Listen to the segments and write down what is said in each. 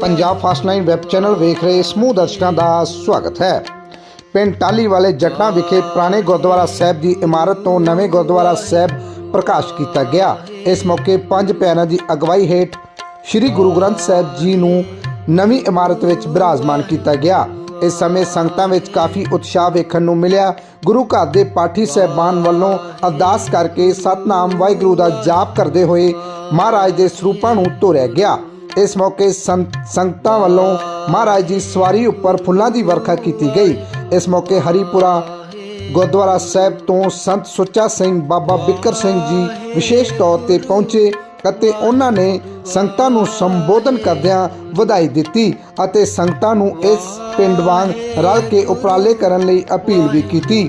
Punjab fast line web channel ਵੇਖ ਰਹੇ ਸਮੂਹ ਦਰਸ਼ਕਾਂ ਦਾ ਸਵਾਗਤ ਹੈ। ਪਿੰਡ ਟਾਲੀ ਵਾਲੇ ਜੱਟਾਂ ਵਿਖੇ ਪੁਰਾਣੇ ਗੁਰਦੁਆਰਾ ਸਾਹਿਬ ਦੀ ਇਮਾਰਤ ਤੋਂ ਨਵੇਂ ਗੁਰਦੁਆਰਾ ਸਾਹਿਬ ਪ੍ਰਕਾਸ਼ ਕੀਤਾ ਗਿਆ। ਇਸ ਮੌਕੇ ਪੰਜ ਪਿਆਰਿਆਂ ਦੀ ਅਗਵਾਈ ਹੇਠ ਸ੍ਰੀ ਗੁਰੂ ਗ੍ਰੰਥ ਸਾਹਿਬ ਜੀ ਨੂੰ ਨਵੀਂ ਇਮਾਰਤ ਵਿੱਚ ਬਿਰਾਜਮਾਨ ਕੀਤਾ ਗਿਆ। ਇਸ ਸਮੇਂ ਸੰਗਤਾਂ ਵਿੱਚ ਕਾਫੀ ਉਤਸ਼ਾਹ ਵੇਖਣ ਨੂੰ ਮਿਲਿਆ। ਗੁਰੂ ਘਰ ਦੇ ਪਾਠੀ ਸਹਿਬਾਨ ਵੱਲੋਂ ਅਰਦਾਸ ਕਰਕੇ ਸਤਨਾਮ ਵਾਹਿਗੁਰੂ ਦਾ ਜਾਪ ਕਰਦੇ ਹੋਏ ਮਹਾਰਾਜ ਦੇ ਸਰੂਪਾਂ ਨੂੰ ਤੋਰਿਆ ਗਿਆ। ਇਸ ਮੌਕੇ ਸੰਗਤਾਂ ਵੱਲੋਂ ਮਹਾਰਾਜ ਦੀ ਸਵਾਰੀ ਉੱਪਰ ਫੁੱਲਾਂ ਦੀ ਵਰਖਾ ਕੀਤੀ ਗਈ। ਇਸ ਮੌਕੇ ਹਰੀਪੁਰਾ ਗੁਰਦੁਆਰਾ ਸਾਹਿਬ ਤੋਂ ਸੰਤ ਸੁੱਚਾ ਸਿੰਘ ਬਾਬਾ ਬਿੱਕਰ ਸਿੰਘ ਜੀ ਵਿਸ਼ੇਸ਼ ਤੌਰ ਤੇ ਪਹੁੰਚੇ। ਅਤੇ ਉਹਨਾਂ ਨੇ ਸੰਗਤਾਂ ਨੂੰ ਸੰਬੋਧਨ ਕਰਦਿਆਂ ਵਧਾਈ ਦਿੱਤੀ ਅਤੇ ਸੰਗਤਾਂ ਨੂੰ ਇਸ ਪਿੰਡ ਵਾਂਗ ਰਲ ਕੇ ਉਪਰਾਲੇ ਕਰਨ ਲਈ ਅਪੀਲ ਵੀ ਕੀਤੀ।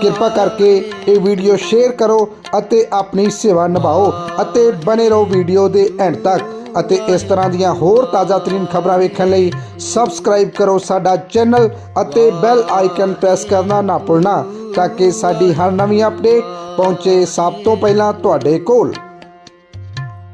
ਕਿਰਪਾ ਕਰਕੇ ਇਹ ਵੀਡੀਓ ਸ਼ੇਅਰ ਕਰੋ ਅਤੇ ਆਪਣੀ ਸੇਵਾ ਨਿਭਾਓ ਅਤੇ ਬਨੇ ਰਹੋ ਵੀਡੀਓ ਦੇ ਐਂਡ ਤੱਕ ਅਤੇ ਇਸ ਤਰ੍ਹਾਂ ਦੀਆਂ ਹੋਰ ਤਾਜ਼ਾ ਤਰੀਨ ਖਬਰਾਂ ਵੇਖਣ ਲਈ ਸਬਸਕ੍ਰਾਈਬ ਕਰੋ ਸਾਡਾ ਚੈਨਲ ਅਤੇ ਬੈਲ ਆਈਕਨ ਪ੍ਰੈਸ ਕਰਨਾ ਨਾ ਭੁੱਲਣਾ ਤਾਂ ਕਿ ਸਾਡੀ ਹਰ ਨਵੀਂ ਅਪਡੇਟ ਪਹੁੰਚੇ ਸਭ ਤੋਂ ਪਹਿਲਾਂ ਤੁਹਾਡੇ ਕੋਲ।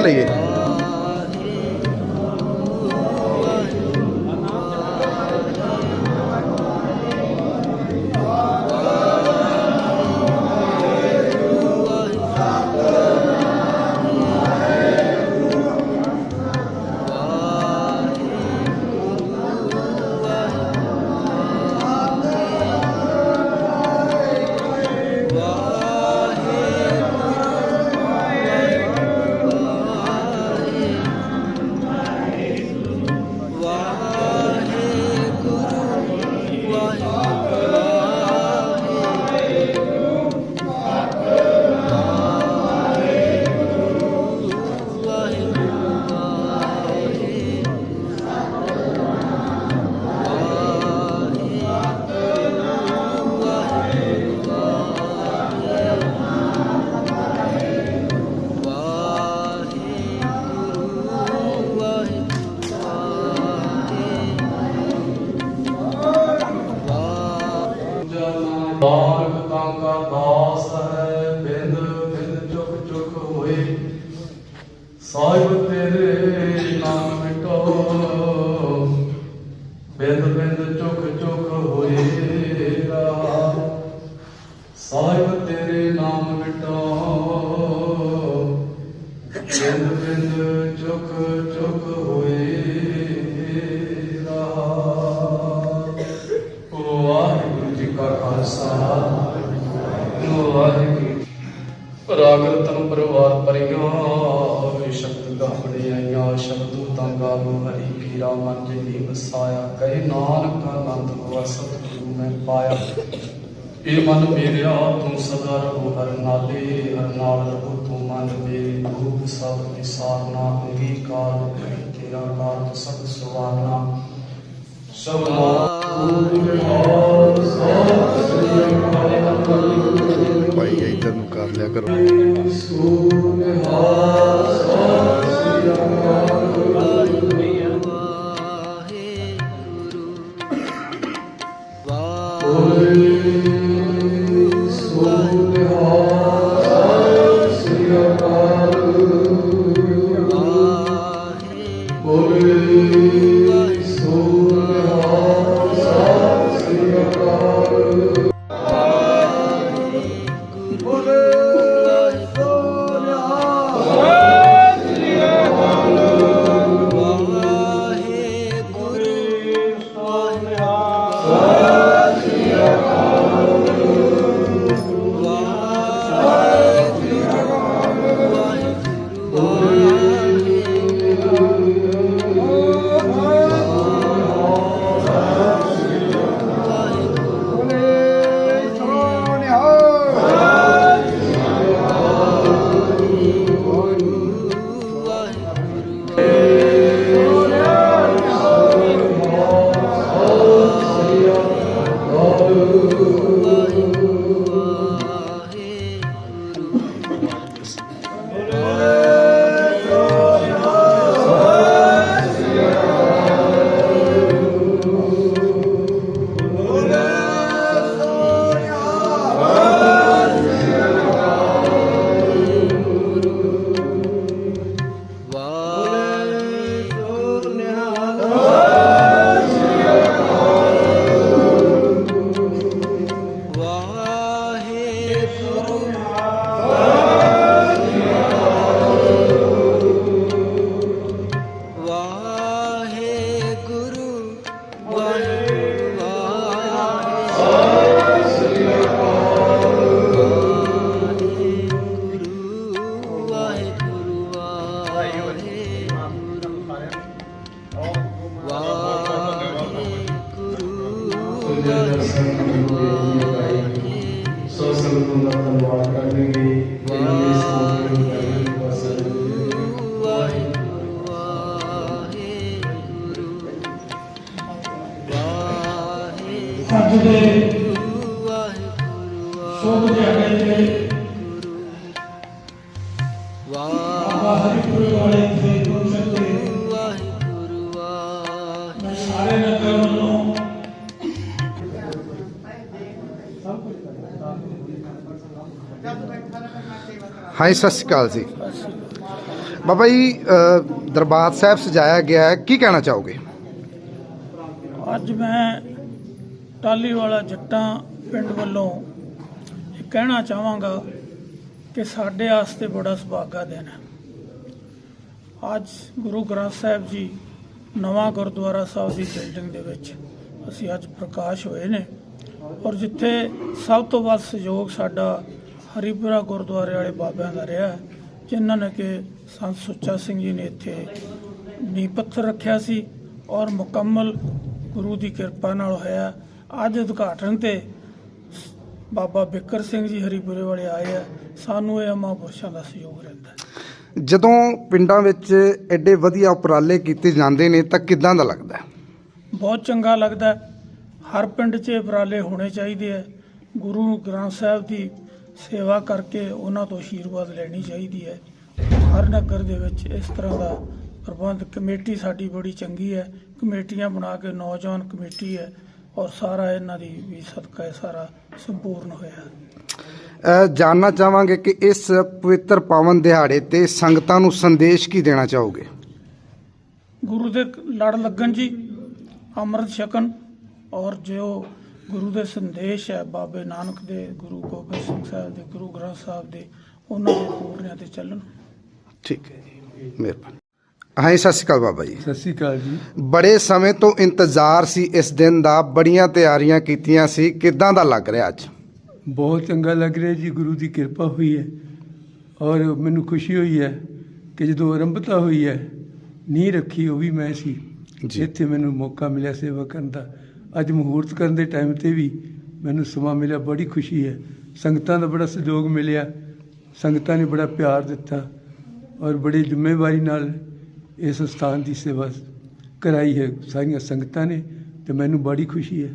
哪里？所有。ਸ਼ਬਦ ਤਾਂ ਗਾਵੋ ਹਰੀ ਪੀਰਾ ਮਨ ਜੀ ਵਸਾਇਆ। ਕਹੇ ਨਾਨਕ ਆਨੰਦ ਹੋਆ ਸਤਿਗੁਰੂ ਮੈਂ ਪਾਇਆ। ਇਹ ਮਨ ਮੇਰਿਆ ਤੂੰ ਸਦਾ ਰਹੋ ਹਰ ਨਾਲੇ ਹਰ ਨਾਲ ਰਹੋ ਤੂੰ ਮਨ ਮੇਰੇ। ਰੂਪ ਸਭ ਨਿਸਾਰਨਾ ਅੰਗੀਕਾਰ ਕਰੀ ਤੇਰਾ ਨਾਮ ਸਭ ਸੁਵਾਰਨਾ। ਸਭ ਭਾਈ ਇੱਧਰ ਨੂੰ ਕਰ ਲਿਆ ਕਰੋ। ਵਾਹਿਗੁਰੂ ਵਾਹਿਗੁਰੂ ਬਾਬਾ ਵਾਲੇ ਦੇ ਗੁਰਸਤ ਤੇ ਵਾਹਿਗੁਰੂ ਵਾਹਿਗੁਰੂ ਮੈਂ ਸਾਰੇ ਨਗਰ ਵੱਲੋਂ ਹਾਂਜੀ ਸਤਿ ਸ਼੍ਰੀ ਅਕਾਲ ਜੀ ਬਾਬਾ ਜੀ ਦਰਬਾਰ ਸਾਹਿਬ ਸਜਾਇਆ ਗਿਆ ਹੈ ਕੀ ਕਹਿਣਾ ਚਾਹੋਗੇ ਅੱਜ ਮੈਂ ਟਾਲੀ ਵਾਲਾ ਜੱਟਾਂ ਪਿੰਡ ਵੱਲੋਂ ਕਹਿਣਾ ਚਾਹਾਂਗਾ ਕਿ ਸਾਡੇ ਵਾਸਤੇ ਬੜਾ ਸੁਭਾਗਾ ਦਿਨ ਹੈ ਅੱਜ ਗੁਰੂ ਗ੍ਰੰਥ ਸਾਹਿਬ ਜੀ ਨਵਾਂ ਗੁਰਦੁਆਰਾ ਸਾਹਿਬ ਦੀ ਬਿਲਡਿੰਗ ਦੇ ਵਿੱਚ ਅਸੀਂ ਅੱਜ ਪ੍ਰਕਾਸ਼ ਹੋਏ ਨੇ। ਔਰ ਜਿੱਥੇ ਸਭ ਤੋਂ ਵੱਧ ਸਹਿਯੋਗ ਸਾਡਾ ਹਰੀਪੁਰਾ ਗੁਰਦੁਆਰੇ ਵਾਲੇ ਬਾਬਿਆਂ ਦਾ ਰਿਹਾ ਜਿਨ੍ਹਾਂ ਨੇ ਕਿ ਸੰਤ ਸੁੱਚਾ ਸਿੰਘ ਜੀ ਨੇ ਇੱਥੇ ਨੀਂਹ ਪੱਥਰ ਰੱਖਿਆ ਸੀ ਔਰ ਮੁਕੰਮਲ ਗੁਰੂ ਦੀ ਕਿਰਪਾ ਨਾਲ ਹੋਇਆ। ਅੱਜ ਉਦਘਾਟਨ ਤੇ ਬਾਬਾ ਬਿੱਕਰ ਸਿੰਘ ਜੀ ਹਰੀਪੁਰੇ ਵਾਲੇ ਆਏ ਆ। ਸਾਨੂੰ ਇਹ ਮਹਾਂਪੁਰਸ਼ਾਂ ਦਾ ਸਹਿਯੋਗ ਰਹਿੰਦਾ ਜਦੋਂ ਪਿੰਡਾਂ ਵਿੱਚ ਐਡੇ ਵਧੀਆ ਉਪਰਾਲੇ ਕੀਤੇ ਜਾਂਦੇ ਨੇ, ਤਾਂ ਕਿੱਦਾਂ ਦਾ ਲੱਗਦਾ ਹੈ? ਬਹੁਤ ਚੰਗਾ ਲੱਗਦਾ ਹੈ। ਹਰ ਪਿੰਡ 'ਚ ਇਹ ਉਪਰਾਲੇ ਹੋਣੇ ਚਾਹੀਦੇ ਹੈ ਗੁਰੂ ਗ੍ਰੰਥ ਸਾਹਿਬ ਦੀ ਸੇਵਾ ਕਰਕੇ ਉਹਨਾਂ ਤੋਂ ਆਸ਼ੀਰਵਾਦ ਲੈਣੀ ਚਾਹੀਦੀ ਹੈ ਹਰ ਨਗਰ ਦੇ ਵਿੱਚ ਇਸ ਤਰ੍ਹਾਂ ਦਾ ਪ੍ਰਬੰਧ, ਕਮੇਟੀ ਸਾਡੀ ਬੜੀ ਚੰਗੀ ਹੈ ਕਮੇਟੀਆਂ ਬਣਾ ਕੇ ਨੌਜਵਾਨ ਕਮੇਟੀ ਹੈ ਔਰ ਸਾਰਾ ਇਹਨਾਂ ਦੀ ਵੀ ਸਦਕਾ ਇਹ ਸਾਰਾ ਸੰਪੂਰਨ ਹੋਇਆ ਅ, ਜਾਣਨਾ ਚਾਹਾਂਗੇ ਕਿ ਇਸ ਪਵਿੱਤਰ ਪਾਵਨ ਦਿਹਾੜੇ ਤੇ ਸੰਗਤਾਂ ਨੂੰ ਸੰਦੇਸ਼ ਕੀ ਦੇਣਾ ਚਾਹੋਗੇ? ਗੁਰੂ ਦੇ ਲੜ ਲੱਗਣ ਜੀ ਅੰਮ੍ਰਿਤ ਛਕਣ ਔਰ ਜੋ ਗੁਰੂ ਦੇ ਸੰਦੇਸ਼ ਹੈ ਬਾਬੇ ਨਾਨਕ ਦੇ ਗੁਰੂ ਗੋਬਿੰਦ ਸਿੰਘ ਸਾਹਿਬ ਦੇ ਗੁਰੂ ਗ੍ਰੰਥ ਸਾਹਿਬ ਦੇ ਉਹਨਾਂ ਦੇ ਪੂਰਨਿਆਂ ਤੇ ਚੱਲਣ। ਠੀਕ ਹੈ ਜੀ ਮਿਹਰਬਾਨੀ। ਹਾਂ ਸਤਿ ਸ਼੍ਰੀ ਅਕਾਲ ਬਾਬਾ ਜੀ। ਸਤਿ ਸ਼੍ਰੀ ਅਕਾਲ ਜੀ। ਬੜੇ ਸਮੇਂ ਤੋਂ ਇੰਤਜ਼ਾਰ ਸੀ ਇਸ ਦਿਨ ਦਾ ਬੜੀਆਂ ਤਿਆਰੀਆਂ ਕੀਤੀਆਂ ਸੀ ਕਿੱਦਾਂ ਦਾ ਲੱਗ ਰਿਹਾ ਅੱਜ? ਬਹੁਤ ਚੰਗਾ ਲੱਗ ਰਿਹਾ ਜੀ ਗੁਰੂ ਦੀ ਕਿਰਪਾ ਹੋਈ ਹੈ। ਔਰ ਮੈਨੂੰ ਖੁਸ਼ੀ ਹੋਈ ਹੈ ਕਿ ਜਦੋਂ ਆਰੰਭਤਾ ਹੋਈ ਹੈ ਨੀਂਹ ਰੱਖੀ ਉਹ ਵੀ ਮੈਂ ਸੀ। ਜੀ। ਇੱਥੇ ਮੈਨੂੰ ਮੌਕਾ ਮਿਲਿਆ ਸੇਵਾ ਕਰਨ ਦਾ। ਅੱਜ ਮੁਹੂਰਤ ਕਰਨ ਦੇ ਟਾਈਮ ਤੇ ਵੀ ਮੈਨੂੰ ਸਮਾਂ ਮਿਲਿਆ ਬੜੀ ਖੁਸ਼ੀ ਹੈ। ਸੰਗਤਾਂ ਦਾ ਬੜਾ ਸਹਿਯੋਗ ਮਿਲਿਆ। ਸੰਗਤਾਂ ਨੇ ਬੜਾ ਪਿਆਰ ਦਿੱਤਾ ਔਰ ਬੜੀ ਜ਼ਿੰਮੇਵਾਰੀ ਨਾਲ ਇਸ ਸਥਾਨ ਦੀ ਸੇਵਾ ਕਰਾਈ ਹੈ। ਸਾਰੀਆਂ ਸੰਗਤਾਂ ਨੇ ਤੇ ਮੈਨੂੰ ਬੜੀ ਖੁਸ਼ੀ ਹੈ।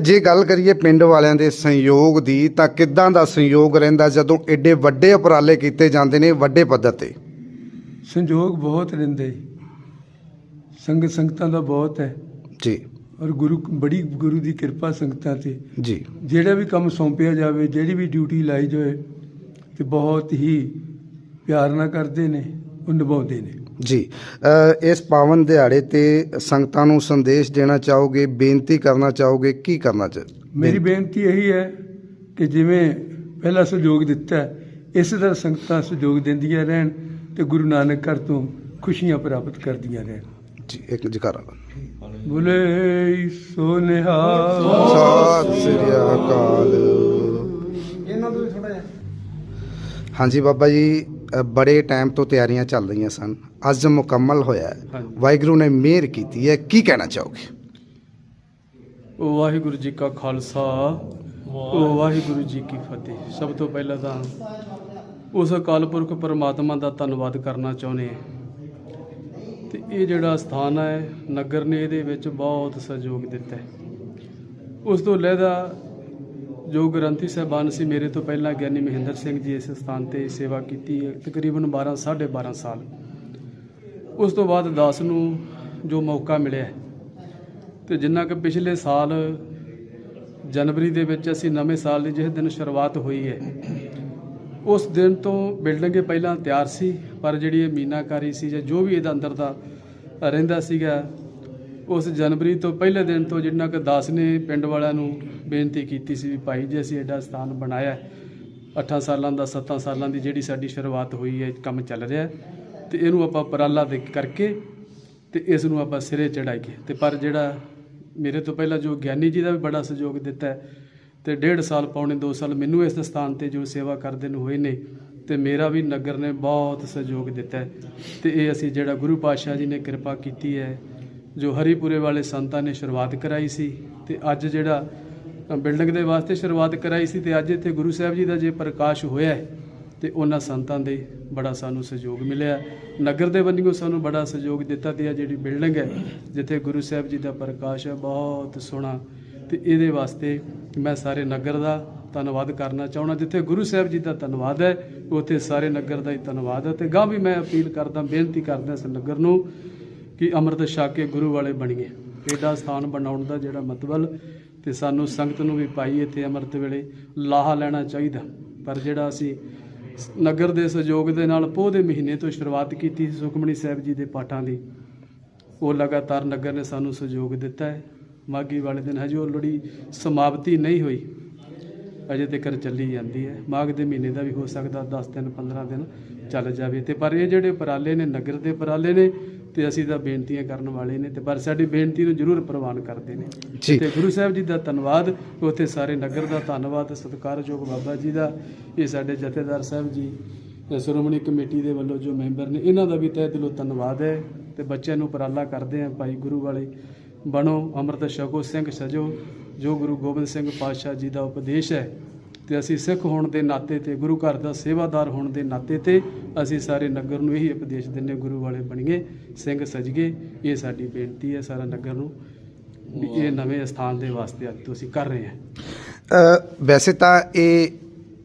ਜੇ ਗੱਲ ਕਰੀਏ ਪਿੰਡ ਵਾਲਿਆਂ ਦੇ ਸੰਯੋਗ ਦੀ ਤਾਂ ਕਿੱਦਾਂ ਦਾ ਸੰਯੋਗ ਰਹਿੰਦਾ ਜਦੋਂ ਐਡੇ ਵੱਡੇ ਉਪਰਾਲੇ ਕੀਤੇ ਜਾਂਦੇ ਨੇ ਵੱਡੇ ਪੱਧਰ ਤੇ? ਸੰਜੋਗ ਬਹੁਤ ਰਹਿੰਦੇ। ਸੰਗਤ ਸੰਗਤਾਂ ਦਾ ਬਹੁਤ ਹੈ। ਜੀ। ਔਰ ਗੁਰੂ ਬੜੀ ਗੁਰੂ ਦੀ ਕਿਰਪਾ ਸੰਗਤਾਂ ਤੇ। ਜੀ। ਜਿਹੜਾ ਵੀ ਕੰਮ ਸੌਂਪਿਆ ਜਾਵੇ ਜਿਹੜੀ ਵੀ ਡਿਊਟੀ ਲਾਈ ਜਾਵੇ ਤੇ ਬਹੁਤ ਹੀ ਪਿਆਰ ਨਾਲ ਕਰਦੇ ਨੇ ਉਹ ਨਿਭਾਉਂਦੇ ਨੇ। ਜੀ ਇਸ ਪਾਵਨ ਦਿਹਾੜੇ ਤੇ ਸੰਗਤਾਂ ਨੂੰ ਸੰਦੇਸ਼ ਦੇਣਾ ਚਾਹੋਗੇ ਬੇਨਤੀ ਕਰਨਾ ਚਾਹੋਗੇ ਕੀ ਕਰਨਾ ਚਾਹ ਮੇਰੀ ਬੇਨਤੀ ਇਹੀ ਹੈ ਕਿ ਜਿਵੇਂ ਪਹਿਲਾ ਸਹਿਯੋਗ ਦਿੱਤਾ ਹੈ, ਇਸੇ ਤਰ੍ਹਾਂ ਸੰਗਤਾਂ ਸਹਿਯੋਗ ਦਿੰਦੀਆਂ ਰਹਿਣ ਤੇ ਗੁਰੂ ਨਾਨਕ ਘਰ ਤੋਂ ਖੁਸ਼ੀਆਂ ਪ੍ਰਾਪਤ ਕਰਦੀਆਂ ਰਹਿਣ। ਜੀ ਇੱਕ ਜਕਾਰਾ ਬੁਲੇ ਸੋ ਨਿਹਾਲ ਸਤਿ ਸ੍ਰੀ ਅਕਾਲ। ਹਾਂਜੀ ਬਾਬਾ ਜੀ ਅ, ਬੜੇ ਟਾਈਮ ਤੋਂ ਤਿਆਰੀਆਂ ਚੱਲ ਰਹੀਆਂ ਸਨ। ਅੱਜ ਮੁਕੰਮਲ ਹੋਇਆ ਹੈ। ਹਾਂਜੀ। ਵਾਹਿਗੁਰੂ ਨੇ ਮਿਹਰ ਕੀਤੀ ਹੈ। ਕੀ ਕਹਿਣਾ ਚਾਹੋਗੇ? ਵਾਹਿਗੁਰੂ ਜੀ ਕਾ ਖਾਲਸਾ। ਵਾਹਿਗੁਰੂ ਜੀ ਕੀ ਫਤਿਹ। ਸਭ ਤੋਂ ਪਹਿਲਾਂ ਤਾਂ ਉਸ ਅਕਾਲ ਪੁਰਖ ਪਰਮਾਤਮਾ ਦਾ ਧੰਨਵਾਦ ਕਰਨਾ ਚਾਹੁੰਦੇ ਹਾਂ। ਤੇ ਇਹ ਜਿਹੜਾ ਸਥਾਨ ਹੈ ਨਗਰ ਨੇ ਇਹਦੇ ਵਿੱਚ ਬਹੁਤ ਸਹਿਯੋਗ ਦਿੱਤਾ ਹੈ। ਉਸ ਤੋਂ ਲਹਿਦਾ ਜੋ ਗ੍ਰੰਥੀ ਸਾਹਿਬਾਨ ਸੀ ਮੇਰੇ ਤੋਂ ਪਹਿਲਾਂ ਗਿਆਨੀ ਮਹਿੰਦਰ ਸਿੰਘ ਜੀ ਇਸ ਸਥਾਨ ਤੇ ਸੇਵਾ ਕੀਤੀ ਹੈ ਤਕਰੀਬਨ 12 12.5 ਸਾਲ। ਉਸ ਤੋਂ ਬਾਅਦ ਦਾਸ ਨੂੰ ਜੋ ਮੌਕਾ ਮਿਲਿਆ ਹੈ, ਤੇ ਜਿੰਨਾ ਕਿ ਪਿਛਲੇ ਸਾਲ ਜਨਵਰੀ ਦੇ ਵਿੱਚ ਅਸੀਂ ਨਵੇਂ ਸਾਲ ਦੀ ਜਿਸ ਦਿਨ ਸ਼ੁਰੂਆਤ ਹੋਈ ਹੈ ਉਸ ਦਿਨ ਤੋਂ ਬਿਲਡਿੰਗ ਪਹਿਲਾਂ ਤਿਆਰ ਸੀ ਪਰ ਜਿਹੜੀ ਇਹ ਮੀਨਾਕਾਰੀ ਸੀ ਜਾਂ ਜੋ ਵੀ ਇਹਦਾ ਅੰਦਰ ਦਾ ਰਹਿੰਦਾ ਸੀਗਾ ਉਸ ਜਨਵਰੀ ਤੋਂ ਪਹਿਲੇ ਦਿਨ ਤੋਂ ਜਿੰਨਾ ਕਿ ਦਾਸ ਨੇ ਪਿੰਡ ਵਾਲਿਆਂ ਨੂੰ ਬੇਨਤੀ ਕੀਤੀ ਸੀ ਵੀ ਭਾਈ ਜੀ ਅਸੀਂ ਐਡਾ ਸਥਾਨ ਬਣਾਇਆ ਹੈ। 8 ਸਾਲਾਂ ਦਾ 7 ਸਾਲਾਂ ਦੀ ਜਿਹੜੀ ਸਾਡੀ ਸ਼ੁਰੂਆਤ ਹੋਈ ਹੈ ਕੰਮ ਚੱਲ ਰਿਹਾ ਹੈ। ਤੇ ਇਹਨੂੰ ਆਪਾਂ ਉਪਰਾਲਾ ਦੇ ਕਰਕੇ ਤੇ ਇਸ ਨੂੰ ਆਪਾਂ ਸਿਰੇ ਚੜਾਈਏ। ਤੇ ਪਰ ਜਿਹੜਾ ਮੇਰੇ ਤੋਂ ਪਹਿਲਾਂ ਜੋ ਗਿਆਨੀ ਜੀ ਦਾ ਵੀ ਬੜਾ ਸਹਿਯੋਗ ਦਿੱਤਾ ਹੈ ਤੇ ਡੇਢ ਸਾਲ ਪੌਣੇ 2 ਸਾਲ ਮੈਨੂੰ ਇਸ ਸਥਾਨ ਤੇ ਜੋ ਸੇਵਾ ਕਰਦੇ ਨੂੰ ਹੋਏ ਨੇ ਤੇ ਮੇਰਾ ਵੀ ਨਗਰ ਨੇ ਬਹੁਤ ਸਹਿਯੋਗ ਦਿੱਤਾ ਹੈ। ਤੇ ਇਹ ਅਸੀਂ ਜਿਹੜਾ ਗੁਰੂ ਪਾਤਸ਼ਾਹ ਜੀ ਨੇ ਕਿਰਪਾ ਕੀਤੀ ਹੈ, ਜੋ ਹਰੀਪੁਰੇ ਵਾਲੇ ਸੰਤਾਂ ਨੇ ਸ਼ੁਰੂਆਤ ਕਰਾਈ ਸੀ ਤੇ ਅੱਜ ਜਿਹੜਾ ਬਿਲਡਿੰਗ ਦੇ ਵਾਸਤੇ ਸ਼ੁਰੂਆਤ ਕਰਾਈ ਸੀ ਤੇ ਅੱਜ ਇੱਥੇ ਗੁਰੂ ਸਾਹਿਬ ਜੀ ਦਾ ਜੇ ਪ੍ਰਕਾਸ਼ ਹੋਇਆ ਹੈ ਤੇ ਉਹਨਾਂ ਸੰਤਾਂ ਦੇ ਬੜਾ ਸਾਨੂੰ ਸਹਿਯੋਗ ਮਿਲਿਆ ਨਗਰ ਦੇ ਬੰਨਿਓ ਸਾਨੂੰ ਬੜਾ ਸਹਿਯੋਗ ਦਿੱਤਾ ਤੇ ਆ ਜਿਹੜੀ ਬਿਲਡਿੰਗ ਹੈ, ਜਿੱਥੇ ਗੁਰੂ ਸਾਹਿਬ ਜੀ ਦਾ ਪ੍ਰਕਾਸ਼ ਹੈ, ਬਹੁਤ ਸੋਹਣਾ। ਤੇ ਇਹਦੇ ਵਾਸਤੇ ਮੈਂ ਸਾਰੇ ਨਗਰ ਦਾ ਧੰਨਵਾਦ ਕਰਨਾ ਚਾਹੁੰਦਾ, ਜਿੱਥੇ ਗੁਰੂ ਸਾਹਿਬ ਜੀ ਦਾ ਧੰਨਵਾਦ ਹੈ, ਉੱਥੇ ਸਾਰੇ ਨਗਰ ਦਾ ਹੀ ਧੰਨਵਾਦ ਹੈ। ਤੇ ਗਾਂ ਵੀ ਮੈਂ ਅਪੀਲ ਕਰਦਾ, ਬੇਨਤੀ ਕਰਦਾ ਇਸ ਨਗਰ ਨੂੰ ਕਿ ਅੰਮ੍ਰਿਤ ਛਕ ਕੇ ਗੁਰੂ ਵਾਲੇ ਬਣੀਏ। ਏਡਾ ਸਥਾਨ ਬਣਾਉਣ ਦਾ ਜਿਹੜਾ ਮਤਲਬ ਤੇ ਸਾਨੂੰ ਸੰਗਤ ਨੂੰ ਵੀ ਪਾਈ ਇੱਥੇ ਅੰਮ੍ਰਿਤ ਵੇਲੇ ਲਾਹਾ ਲੈਣਾ ਚਾਹੀਦਾ। ਪਰ ਜਿਹੜਾ ਅਸੀਂ ਨਗਰ ਦੇ ਸਹਿਯੋਗ ਦੇ ਨਾਲ ਪੋਹ ਦੇ ਮਹੀਨੇ ਤੋਂ ਸ਼ੁਰੂਆਤ ਕੀਤੀ ਸੀ ਸੁਖਮਣੀ ਸਾਹਿਬ ਜੀ ਦੇ ਪਾਠਾਂ ਦੀ, ਉਹ ਲਗਾਤਾਰ ਨਗਰ ਨੇ ਸਾਨੂੰ ਸਹਿਯੋਗ ਦਿੱਤਾ ਹੈ। ਮਾਗੀ ਵਾਲੇ ਦਿਨ ਹਜੇ ਉਹ ਲੜੀ ਸਮਾਪਤੀ ਨਹੀਂ ਹੋਈ, ਅਜੇ ਤੱਕ ਚੱਲੀ ਜਾਂਦੀ ਹੈ। ਮਾਘ ਦੇ ਮਹੀਨੇ ਦਾ ਵੀ ਹੋ ਸਕਦਾ 10 ਦਿਨ 15 ਦਿਨ ਚੱਲ ਜਾਵੇ। ਤੇ ਪਰ ਇਹ ਜਿਹੜੇ ਉਪਰਾਲੇ ਨੇ, ਨਗਰ ਦੇ ਉਪਰਾਲੇ ਨੇ ਤੇ ਅਸੀਂ ਤਾਂ ਬੇਨਤੀਆਂ ਕਰਨ ਵਾਲੇ ਨੇ ਤੇ ਪਰ ਸਾਡੀ ਬੇਨਤੀ ਨੂੰ ਜ਼ਰੂਰ ਪ੍ਰਵਾਨ ਕਰਦੇ ਨੇ। ਤੇ ਗੁਰੂ ਸਾਹਿਬ ਜੀ ਦਾ ਧੰਨਵਾਦ ਉੱਥੇ ਸਾਰੇ ਨਗਰ ਦਾ ਧੰਨਵਾਦ ਸਤਿਕਾਰਯੋਗ ਬਾਬਾ ਜੀ ਦਾ ਇਹ ਸਾਡੇ ਜਥੇਦਾਰ ਸਾਹਿਬ ਜੀ ਤੇ ਸ਼੍ਰੋਮਣੀ ਕਮੇਟੀ ਦੇ ਵੱਲੋਂ ਜੋ ਮੈਂਬਰ ਨੇ ਇਹਨਾਂ ਦਾ ਵੀ ਤਹਿ ਦਿਲੋਂ ਧੰਨਵਾਦ ਹੈ ਤੇ ਬੱਚਿਆਂ ਨੂੰ ਉਪਰਾਲਾ ਕਰਦੇ ਆਂ ਭਾਈ ਗੁਰੂ ਵਾਲੇ ਬਣੋ ਅੰਮ੍ਰਿਤ ਛਕੋ ਸਿੰਘ ਸਜੋ ਜੋ ਗੁਰੂ ਗੋਬਿੰਦ ਸਿੰਘ ਪਾਤਸ਼ਾਹ ਜੀ ਦਾ ਉਪਦੇਸ਼ ਹੈ ਤੇ ਅਸੀਂ ਸਿੱਖ ਹੋਣ ਦੇ ਨਾਤੇ ਤੇ ਗੁਰੂ ਘਰ ਦਾ ਸੇਵਾਦਾਰ ਹੋਣ ਦੇ ਨਾਤੇ ਤੇ ਅਸੀਂ ਸਾਰੇ ਨਗਰ ਨੂੰ ਇਹੀ ਉਪਦੇਸ਼ ਦਿੰਨੇ ਗੁਰੂ ਵਾਲੇ ਬਣੀਏ ਸਿੰਘ ਸਜਗੇ ਇਹ ਸਾਡੀ ਬੇਨਤੀ ਹੈ ਸਾਰਾ ਨਗਰ ਨੂੰ ਵੀ ਇਹ ਨਵੇਂ ਸਥਾਨ ਦੇ ਵਾਸਤੇ ਅੱਜ ਤੋਂ ਅਸੀਂ ਕਰ ਰਹੇ ਹਾਂ। ਅ, ਵੈਸੇ ਤਾਂ ਇਹ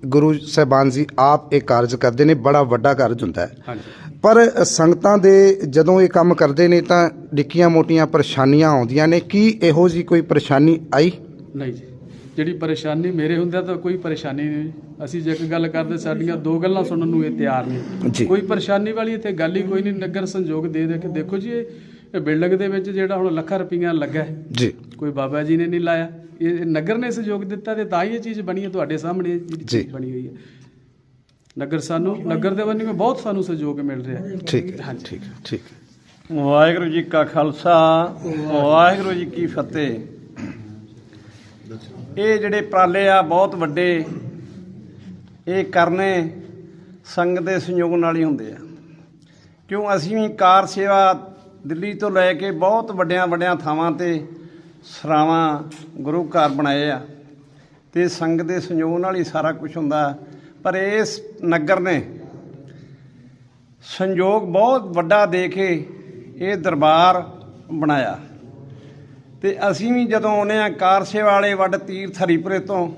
ਗੁਰੂ ਸਾਹਿਬਾਨ ਜੀ ਆਪ ਇਹ ਕਾਰਜ ਕਰਦੇ ਨੇ ਬੜਾ ਵੱਡਾ ਕਾਰਜ ਹੁੰਦਾ ਹੈ। ਪਰ ਸੰਗਤਾਂ ਦੇ ਜਦੋਂ ਇਹ ਕੰਮ ਕਰਦੇ ਨੇ ਤਾਂ ਡਿੱਕੀਆਂ ਮੋਟੀਆਂ ਪਰੇਸ਼ਾਨੀਆਂ ਆਉਂਦੀਆਂ ਨੇ। ਕੀ ਇਹੋ ਜੀ ਕੋਈ ਪਰੇਸ਼ਾਨੀ ਆਈ? ਨਹੀਂ ਜੀ। ਜਿਹੜੀ ਪਰੇਸ਼ਾਨੀ ਮੇਰੇ ਹੁੰਦਿਆਂ ਤਾਂ ਕੋਈ ਪਰੇਸ਼ਾਨੀ ਨਹੀਂ ਅਸੀਂ ਜੇ ਇੱਕ ਗੱਲ ਕਰਦੇ ਸਾਡੀਆਂ ਦੋ ਗੱਲਾਂ ਸੁਣਨ ਨੂੰ ਇਹ ਤਿਆਰ। ਨਹੀਂ ਕੋਈ ਪਰੇਸ਼ਾਨੀ ਵਾਲੀ ਇੱਥੇ ਗੱਲ ਹੀ ਕੋਈ ਨਹੀਂ ਨਗਰ ਸੰਯੋਗ ਦੇ ਦੇ ਕੇ ਦੇਖੋ ਜੀ ਇਹ ਬਿਲਡਿੰਗ ਦੇ ਵਿੱਚ ਜਿਹੜਾ ਹੁਣ ਲੱਖਾਂ ਰੁਪਈਆ ਲੱਗਾ ਜੀ। ਕੋਈ ਬਾਬਾ ਜੀ ਨੇ ਨਹੀਂ ਲਾਇਆ। ਇਹ ਨਗਰ ਨੇ ਸਹਿਯੋਗ ਦਿੱਤਾ ਤੇ ਤਾਂ ਹੀ ਇਹ ਚੀਜ਼ ਬਣੀ ਹੈ ਤੁਹਾਡੇ ਸਾਹਮਣੇ ਜਿਹੜੀ। ਚੀਜ਼ ਬਣੀ ਹੋਈ ਹੈ। ਨਗਰ ਸਾਨੂੰ ਨਗਰ ਦੇ ਵੱਲੋਂ ਬਹੁਤ ਸਾਨੂੰ ਸਹਿਯੋਗ ਮਿਲ ਰਿਹਾ ਹੈ। ਠੀਕ ਹੈ ਠੀਕ ਹੈ ਠੀਕ ਹੈ। ਵਾਹਿਗੁਰੂ ਜੀ ਕਾ ਖਾਲਸਾ ਵਾਹਿਗੁਰੂ ਜੀ ਕੀ ਫਤਿਹ। ਇਹ ਜਿਹੜੇ ਪ੍ਰਾਲੇ ਆ, ਬਹੁਤ ਵੱਡੇ, ਇਹ ਕਰਨੇ ਸੰਗਤ ਦੇ ਸੰਯੋਗ ਨਾਲ ਹੀ ਹੁੰਦੇ ਆ। ਕਿਉਂ ਅਸੀਂ ਵੀ ਕਾਰ ਸੇਵਾ ਦਿੱਲੀ ਤੋਂ ਲੈ ਕੇ ਬਹੁਤ ਵੱਡਿਆਂ ਵੱਡਿਆਂ ਥਾਵਾਂ ਤੇ ਸਰਾਵਾਂ ਗੁਰੂ ਘਰ ਬਣਾਏ ਆ ਤੇ ਸੰਗਤ ਦੇ ਸੰਯੋਗ ਨਾਲ ਹੀ ਸਾਰਾ ਕੁਝ ਹੁੰਦਾ। ਪਰ ਇਸ ਨਗਰ ਨੇ ਸੰਯੋਗ ਬਹੁਤ ਵੱਡਾ ਦੇ ਕੇ ਇਹ ਦਰਬਾਰ ਬਣਾਇਆ। ਤੇ ਅਸੀਂ ਵੀ ਜਦੋਂ ਆਉਂਦੇ ਆ ਕਾਰ ਸੇਵਾ ਵਾਲੇ ਵੱਡ ਤੀਰਥ ਹਰੀਪੁਰੇ ਤੋਂ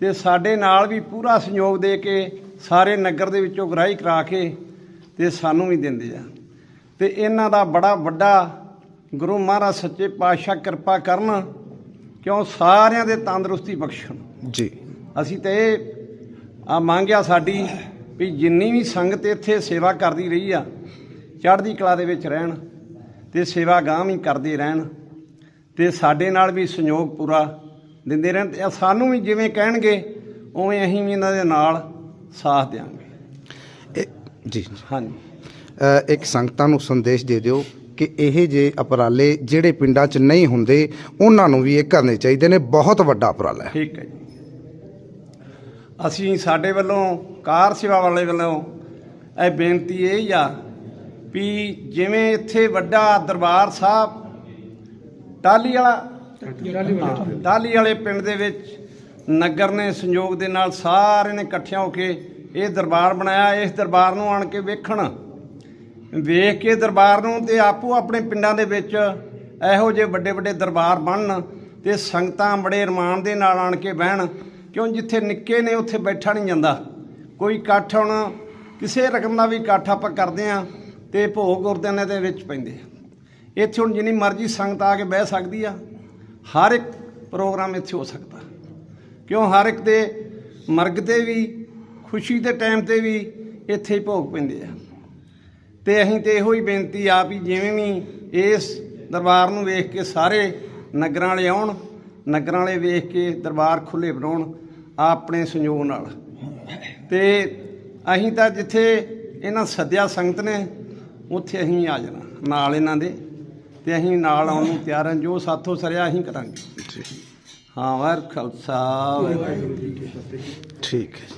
ਤੇ ਸਾਡੇ ਨਾਲ ਵੀ ਪੂਰਾ ਸੰਯੋਗ ਦੇ ਕੇ ਸਾਰੇ ਨਗਰ ਦੇ ਵਿੱਚੋਂ ਗ੍ਰਾਹੀ ਕਰਾ ਕੇ ਤੇ ਸਾਨੂੰ ਵੀ ਦਿੰਦੇ ਆ। ਤੇ ਇਹਨਾਂ ਦਾ ਬੜਾ ਵੱਡਾ ਗੁਰੂ ਮਹਾਰਾਜ ਸੱਚੇ ਪਾਤਸ਼ਾਹ ਕਿਰਪਾ ਕਰਨ ਕਿਉਂ ਸਾਰਿਆਂ ਦੇ ਤੰਦਰੁਸਤੀ ਬਖਸ਼ਣ। ਜੀ। ਅਸੀਂ ਤੇ ਆ ਮੰਗਿਆ ਸਾਡੀ ਵੀ ਜਿੰਨੀ ਵੀ ਸੰਗਤ ਇੱਥੇ ਸੇਵਾ ਕਰਦੀ ਰਹੀ ਆ ਚੜ੍ਹਦੀ ਕਲਾ ਦੇ ਵਿੱਚ ਰਹਿਣ ਤੇ ਸੇਵਾ ਗਾਂਹ ਵੀ ਕਰਦੇ ਰਹਿਣ। ਤੇ ਸਾਡੇ ਨਾਲ ਵੀ ਸਹਿਯੋਗ ਪੂਰਾ ਦਿੰਦੇ ਰਹਿਣ ਤੇ ਸਾਨੂੰ ਵੀ ਜਿਵੇਂ ਕਹਿਣਗੇ ਉਵੇਂ ਅਸੀਂ ਵੀ ਇਹਨਾਂ ਦੇ ਨਾਲ ਸਾਥ ਇਹ ਜੀ ਹਾਂਜੀ। ਇੱਕ ਸੰਗਤਾਂ ਨੂੰ ਸੰਦੇਸ਼ ਦੇ ਦਿਓ ਕਿ ਇਹ ਜੇ ਉਪਰਾਲੇ ਜਿਹੜੇ ਪਿੰਡਾਂ 'ਚ ਨਹੀਂ ਹੁੰਦੇ ਉਹਨਾਂ ਨੂੰ ਵੀ ਇਹ ਕਰਨੇ ਚਾਹੀਦੇ ਨੇ। ਬਹੁਤ ਵੱਡਾ ਉਪਰਾਲਾ ਹੈ। ਠੀਕ ਹੈ ਜੀ। ਅਸੀਂ ਸਾਡੇ ਵੱਲੋਂ ਕਾਰ ਸੇਵਾ ਵਾਲੇ ਵੱਲੋਂ ਇਹ ਬੇਨਤੀ ਇਹ ਹੀ ਆ ਵੀ ਜਿਵੇਂ ਇੱਥੇ ਵੱਡਾ ਦਰਬਾਰ ਸਾਹਿਬ ਟਾਲੀ ਵਾਲਾ ਹਾਂ, ਟਾਹਲੀ ਵਾਲੇ ਪਿੰਡ ਦੇ ਵਿੱਚ ਨਗਰ ਨੇ ਸੰਯੋਗ ਦੇ ਨਾਲ ਸਾਰੇ ਨੇ ਇਕੱਠਿਆਂ ਹੋ ਕੇ ਇਹ ਦਰਬਾਰ ਬਣਾਇਆ ਇਸ ਦਰਬਾਰ ਨੂੰ ਆਣ ਕੇ ਵੇਖਣ। ਵੇਖ ਕੇ ਦਰਬਾਰ ਨੂੰ ਤੇ ਆਪੋ ਆਪਣੇ ਪਿੰਡਾਂ ਦੇ ਵਿੱਚ ਇਹੋ ਜਿਹੇ ਵੱਡੇ ਵੱਡੇ ਦਰਬਾਰ ਬਣਨ ਤੇ ਸੰਗਤਾਂ ਬੜੇ ਰਮਾਨ ਦੇ ਨਾਲ ਆਣ ਕੇ ਬਹਿਣ। ਕਿਉਂ ਜਿੱਥੇ ਨਿੱਕੇ ਨੇ ਉੱਥੇ ਬੈਠਾ ਨਹੀਂ ਜਾਂਦਾ। ਕੋਈ ਇਕੱਠ ਹੁਣ ਕਿਸੇ ਰਕਮ ਦਾ ਵੀ ਇਕੱਠ ਆਪਾਂ ਕਰਦੇ ਆ ਤੇ ਭੋਗ ਗੁਰਦਿਆਨੇ ਦੇ ਵਿੱਚ ਪੈਂਦੇ ਆ। ਇੱਥੇ ਹੁਣ ਜਿੰਨੀ ਮਰਜ਼ੀ ਸੰਗਤ ਆ ਕੇ ਬਹਿ ਸਕਦੀ ਆ, ਹਰ ਇੱਕ ਪ੍ਰੋਗਰਾਮ ਇੱਥੇ ਹੋ ਸਕਦਾ। ਕਿਉਂ ਹਰ ਇੱਕ ਦੇ ਮਰਗ ਤੇ ਵੀ, ਖੁਸ਼ੀ ਦੇ ਟਾਈਮ ਤੇ ਵੀ ਇੱਥੇ ਹੀ ਭੋਗ ਪੈਂਦੇ ਆ। ਤੇ ਅਸੀਂ ਤੇ ਇਹੋ ਹੀ ਬੇਨਤੀ ਆ ਵੀ ਜਿਵੇਂ ਵੀ ਇਸ ਦਰਬਾਰ ਨੂੰ ਵੇਖ ਕੇ ਸਾਰੇ ਨਗਰਾਂ ਵਾਲੇ ਆਉਣ, ਨਗਰਾਂ ਵਾਲੇ ਵੇਖ ਕੇ ਦਰਬਾਰ ਖੁੱਲੇ ਬਣਾਉਣ, ਆਪਣੇ ਸੰਯੋਗ ਨਾਲ। ਤੇ ਅਸੀਂ ਤਾਂ ਜਿੱਥੇ ਇਹਨਾਂ ਸੱਦਿਆ ਸੰਗਤ ਨੇ, ਉੱਥੇ ਅਸੀਂ ਆ ਜਾਣਾ, ਨਾਲ ਇਹਨਾਂ ਦੇ। ਤੇ ਅਸੀਂ ਨਾਲ ਆਉਣ ਨੂੰ ਤਿਆਰ ਹਾਂ ਜੋ ਸਾਥੋਂ ਸਰਿਆ ਅਸੀਂ ਕਰਾਂਗੇ। ਹਾਂ ਵਾਹਿਗੁਰੂ ਖਾਲਸਾ ਵਾਹਿਗੁਰੂ ਜੀ ਕੀ ਫਤਿਹ। ਠੀਕ ਹੈ